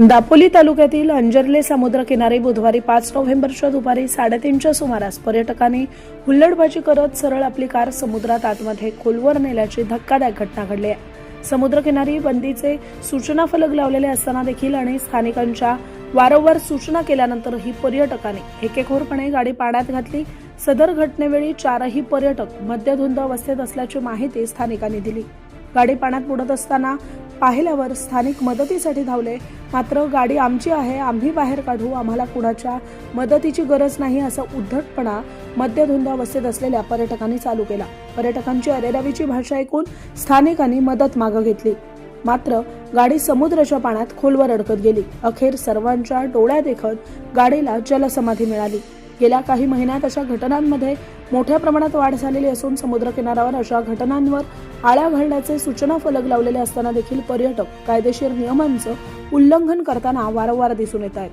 दापोली तालुक्यातील अंजर्ले समुद्रकिनारी बुधवारी पाच नोव्हेंबरच्या दुपारी साडेतीनच्या सुमारास पर्यटकांनी हुल्लडबाजी करत सरळ आपली कार समुद्रात आतमध्ये खोलवर नेल्याची धक्कादायक घटना घडली आहे. समुद्रकिनारी बंदीचे सूचना फलक लावलेले असताना देखील आणि स्थानिकांच्या वारंवार सूचना केल्यानंतरही पर्यटकांनी एकेखोरपणे गाडी पाण्यात घातली. सदर घटनेवेळी चारही पर्यटक मद्यधुंद अवस्थेत असल्याची माहिती स्थानिकांनी दिली. गाडी पाण्यात बुडत असताना पाहिल्यावर स्थानिक मदतीसाठी धावले. मात्र गाडी आमची आहे आम्ही बाहेर काढू आम्हाला कुणाच्या मदतीची गरज नाही असा उद्धटपणा मद्यधुंद अवस्थेत असलेल्या पर्यटकांनी चालू केला. पर्यटकांची अरेरावीची भाषा ऐकून स्थानिकांनी मदत मागं घेतली. मात्र गाडी समुद्राच्या पाण्यात खोलवर अडकत गेली. अखेर सर्वांच्या डोळ्यादेखत गाडीला जलसमाधी मिळाली. गेल्या काही महिन्यात अशा घटनांमध्ये मोठ्या प्रमाणात वाढ झालेली असून समुद्रकिनाऱ्यावर अशा घटनांवर आळा घालण्याचे सूचना फलक लावलेले असताना देखील पर्यटक कायदेशीर नियमांचं उल्लंघन करताना वारंवार दिसून येत आहेत.